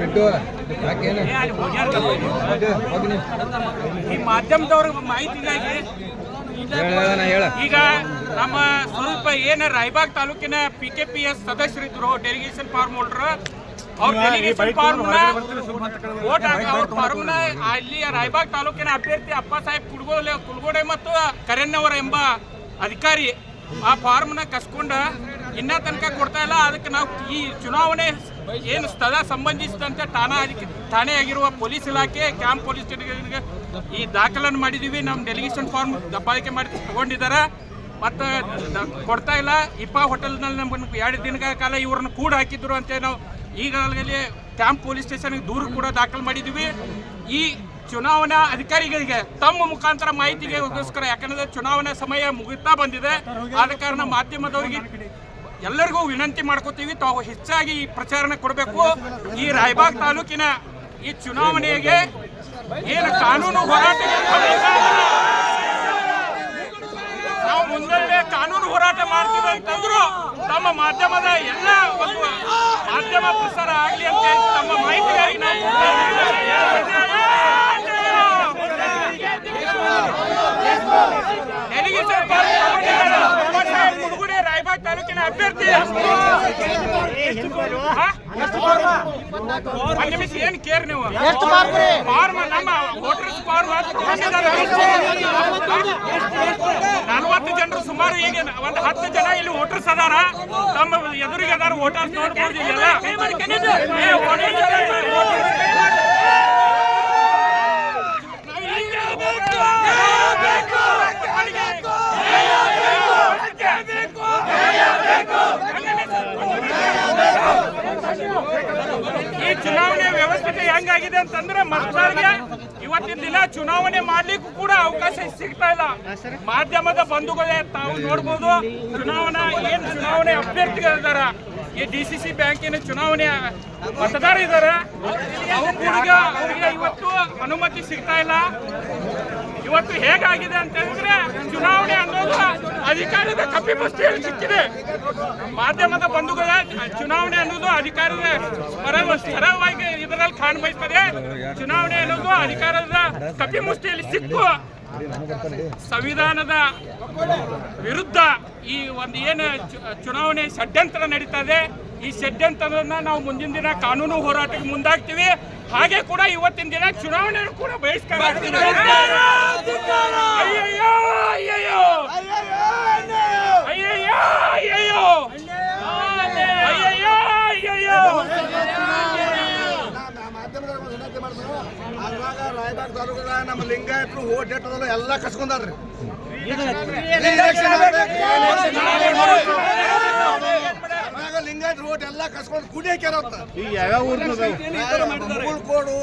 ಬಿಟ್ಟು. ಯಾಕೇನು ಈ ಮಾಧ್ಯಮದವ್ರಿಗೆ ಮಾಹಿತಿಗಾಗಿ ಹೇಳ ಈಗ ನಮ್ಮ ಸ್ವಲ್ಪ ಏನ ರಾಯಬಾಗ್ ತಾಲೂಕಿನ ಪಿ ಕೆ ಪಿ ಎಸ್ ಸದಸ್ಯರಿದ್ರು ಡೆಲಿಗೇಷನ್ ಫಾರ್ಮ್ ಹೋಲ್ಡರ್ ಅವ್ರ ಡೆಲಿಗೇಷನ್ ಫಾರ್ಮ್ ವೋಟ್ ಅವ್ರ ಫಾರ್ಮ್ ಅಲ್ಲಿ ರಾಯಬಾಗ್ ತಾಲೂಕಿನ ಅಭ್ಯರ್ಥಿ ಅಪ್ಪ ಸಾಹೇಬ್ ಕುಡ್ಗೋಲೆ ಕುಲ್ಗೋಡೆ ಮತ್ತು ಕರೆನ್ನವರ ಎಂಬ ಅಧಿಕಾರಿ ಆ ಫಾರ್ಮ್ನ ಕಸ್ಕೊಂಡ ಇನ್ನ ತನಕ ಕೊಡ್ತಾ ಇಲ್ಲ. ಅದಕ್ಕೆ ನಾವು ಈ ಚುನಾವಣೆ ಏನು ಸ್ಥಳ ಸಂಬಂಧಿಸಿದಂತೆ ಠಾಣಾ ಅಧಿಕ ಠಾಣೆ ಆಗಿರುವ ಪೊಲೀಸ್ ಇಲಾಖೆ ಕ್ಯಾಂಪ್ ಪೊಲೀಸ್ ಸ್ಟೇಷನ್ಗೆ ಈ ದಾಖಲನ್ನು ಮಾಡಿದೀವಿ. ನಮ್ಮ ಡೆಲಿಗೇಷನ್ ಫಾರ್ಮ್ ದಬ್ಬಾಳಿಕೆ ಮಾಡಿ ತಗೊಂಡಿದ್ದಾರೆ. ಮತ್ತು ಕೊಡ್ತಾ ಇಲ್ಲ. ಇಪ್ಪ ಹೋಟೆಲ್ನಲ್ಲಿ ನಮ್ಗೆ ಎರಡು ದಿನಗಳ ಕಾಲ ಇವ್ರನ್ನ ಕೂಡ ಹಾಕಿದ್ರು ಅಂತ ನಾವು ಈಗಾಗಲೇ ಕ್ಯಾಂಪ್ ಪೊಲೀಸ್ ಸ್ಟೇಷನ್ಗೆ ದೂರು ಕೂಡ ದಾಖಲು ಮಾಡಿದ್ದೀವಿ ಈ ಚುನಾವಣಾ ಅಧಿಕಾರಿಗಳಿಗೆ ತಮ್ಮ ಮುಖಾಂತರ ಮಾಹಿತಿಗೆ ಯಾಕಂದ್ರೆ ಚುನಾವಣಾ ಸಮಯ ಮುಗಿತಾ ಬಂದಿದೆ. ಆದ ಕಾರಣ ಮಾಧ್ಯಮದವರಿಗೆ ಎಲ್ಲರಿಗೂ ವಿನಂತಿ ಮಾಡ್ಕೋತೀವಿ. ತಾವು ಹೆಚ್ಚಾಗಿ ಈ ಪ್ರಚಾರನ ಕೊಡಬೇಕು. ಈ ರಾಯಬಾಗ್ ತಾಲೂಕಿನ ಈ ಚುನಾವಣೆಗೆ ಏನು ಕಾನೂನು ಹೋರಾಟ ನಾವು ಮುಂದೆ ಕಾನೂನು ಹೋರಾಟ ಮಾಡ್ತೀವಿ ಅಂತಂದ್ರು ತಮ್ಮ ಮಾಧ್ಯಮದ ಎಲ್ಲ ಒಂದು ಮಾಧ್ಯಮ ಪ್ರಸಾರ ಆಗಲಿ ಅಂತ ಹೇಳಿ ತಮ್ಮ ಮಾಹಿತಿಗಾಗಿ ನಾವು ಕೊಡ್ತಾ ಇದ್ದೀವಿ. ಡೆಲಿಗೇಷನ್ ಫಾರ್ಮ್ ತಗೊಂಡಿದ್ದಾರೆ. ಬಾಬಾ ಸಾಹೇಬ್ ಮುದುಗುಡಿ ರಾಯಬಾಗ್ ತಾಲೂಕಿನ ಅಭ್ಯರ್ಥಿ ಹಾ? ಒಂದ್ ನಿಮಿಷ ಏನ್ ಕೇರ್ ನೀವು ಫಾರ್ಮ್ ನಮ್ಮ ವೋಟರ್ಸ್ ಫಾರ್ಮ್ ನಲವತ್ತು ಜನರು ಸುಮಾರು ಈಗ ಒಂದು ಹತ್ತು ಜನ ಇಲ್ಲಿ ವೋಟರ್ಸ್ ಅದಾರ ತಮ್ಮ ಎದುರಿಗೆ ಅದಾರ ವೋಟರ್ಸ್ ನೋಡ್ಬೋದು ಇಲ್ಲೆಲ್ಲ ಏ, voters ಅದಾರ, voters ಕೈ ಮಾಡಿ. ಈ ಚುನಾವಣೆ ವ್ಯವಸ್ಥೆ ಹೆಂಗಾಗಿದೆ ಅಂತಂದ್ರೆ ಮತದಾರರಿಗೆ ಇವತ್ತಿನ ದಿನ ಚುನಾವಣೆ ಮಾಡ್ಲಿಕ್ಕೂ ಕೂಡ ಅವಕಾಶ ಸಿಗ್ತಾ ಇಲ್ಲ. ಮಾಧ್ಯಮದ ಬಂಧುಗಳೇ ತಾವು ನೋಡ್ಬೋದು, ಚುನಾವಣಾ ಏನ್ ಚುನಾವಣೆ ಅಭ್ಯರ್ಥಿಗಳಿದಾರ ಈ ಡಿ ಸಿ ಸಿ ಬ್ಯಾಂಕಿನ ಚುನಾವಣೆ ಮತದಾರ ಇದ್ದಾರೆ ಅವ್ರಿಗೆ ಇವತ್ತು ಅನುಮತಿ ಸಿಗ್ತಾ ಇಲ್ಲ. ಇವತ್ತು ಹೇಗಾಗಿದೆ ಅಂತ ಹೇಳಿದ್ರೆ ಚುನಾವಣೆ ಅನ್ನೋದು ಅಧಿಕಾರದ ಕಪಿಮುಷ್ಟಿಯಲ್ಲಿ ಸಿಕ್ಕಿದೆ. ಮಾಧ್ಯಮದ ಬಂಧುಗಳ ಚುನಾವಣೆ ಅನ್ನೋದು ಅಧಿಕಾರದ ಸರಳವಾಗಿ ಇದರಲ್ಲಿ ಕಾಣ್ಬಯಸ್ತದೆ ಚುನಾವಣೆ ಅನ್ನೋದು ಅಧಿಕಾರದ ಕಪಿಮುಷ್ಟಿಯಲ್ಲಿ ಸಿಕ್ಕು ಸಂವಿಧಾನದ ವಿರುದ್ಧ ಈ ಒಂದು ಏನು ಚುನಾವಣೆ ಷಡ್ಯಂತ್ರ ನಡೀತಾ ಇದೆ. ಈ ಷಡ್ಯಂತ್ರ ನಾವು ಮುಂದಿನ ದಿನ ಕಾನೂನು ಹೋರಾಟಕ್ಕೆ ಮುಂದಾಗ್ತೀವಿ. ಹಾಗೆ ಕೂಡ ಇವತ್ತಿನ ದಿನ ಚುನಾವಣೆ ಕೂಡ ರಾಯಬಾಗ್ ತಾಲೂಕದ ನಮ್ಮ ಲಿಂಗಾಯತರು ಓಟ್ ಎಲ್ಲ ಕಸ್ಕೊಂಡಾರ್ರಿ ಅದ್ರಾಗ ರೋಡ್ ಎಲ್ಲ ಕಸ್ಕೊಂಡು ಕುಡಿಯಕ್ಕೆ ಹಾಕ್ಯಾರ ಅಂತ ಮುಗುಳ್ಕೋಡು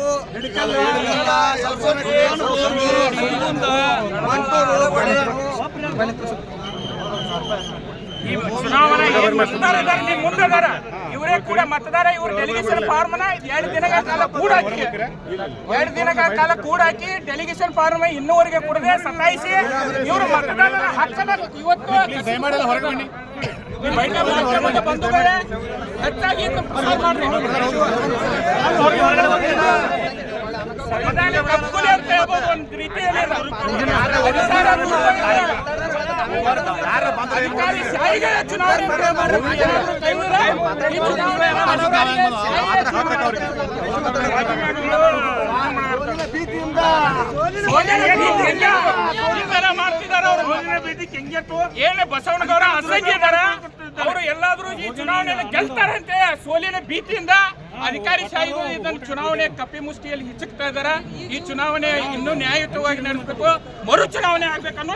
ಈ ಚುನಾವಣಾ ಏನ್ ಮತದಾರ ಇದಾರೆ, ನಿಮ್ ಮುಂದೆ ಅದಾರ. ಇವರೇ ಕೂಡ ಮತದಾರ ಇವ್ರ ಡೆಲಿಗೇಷನ್ ಫಾರ್ಮ್ನ ಎರಡು ದಿನಗಳ ಕಾಲ ಕೂಡ ಹಾಕಿ. ಎರಡು ದಿನಗಳ ಕಾಲ ಕೂಡ ಹಾಕಿ ಡೆಲಿಗೇಷನ್ ಫಾರ್ಮ್ ಇನ್ನೂವರೆಗೆ ಕೊಡದೆ ಸತಾಯಿಸಿ ಇವರು ಮತದಾರರ ಹಕ್ಕನ್ನ ಇವತ್ತು ಚುನಾವಣೆ ಮಾಡ್ತಾರೆ. ಈ ಚುನಾವಣೆಯನ್ನು ಅಧಿಕಾರಿಗಳ ಶಾಹಿಗಳ ಚುನಾವಣೆ ಭೀತಿಯಿಂದ ಸೋಲಿನ ಭೀತಿಯಿಂದ ಈ ತರ ಮಾಡ್ತಿದಾರ ಅವ್ರು. ಏನು ಬಸವನಗೌಡ ಅಸಂಖ್ಯ ಇದಾರ ಅವರು ಎಲ್ಲಾದ್ರೂ ಈ ಚುನಾವಣೆಯನ್ನು ಗೆಲ್ತಾರಂತೆ. ಸೋಲಿನ ಭೀತಿಯಿಂದ ಅಧಿಕಾರಿ ಶಾಹಿಗಳು ಇದನ್ನು ಚುನಾವಣೆ ಕಪ್ಪಿ ಮುಷ್ಟಿಯಲ್ಲಿ ಹಿಚ್ಚುಕ್ತಾ ಇದಾರ ಈ ಚುನಾವಣೆ ಇನ್ನೂ ನ್ಯಾಯಯುತವಾಗಿ ನಡೆಸಬೇಕು. ಮರು ಚುನಾವಣೆ ಆಗ್ಬೇಕನ್ನೋ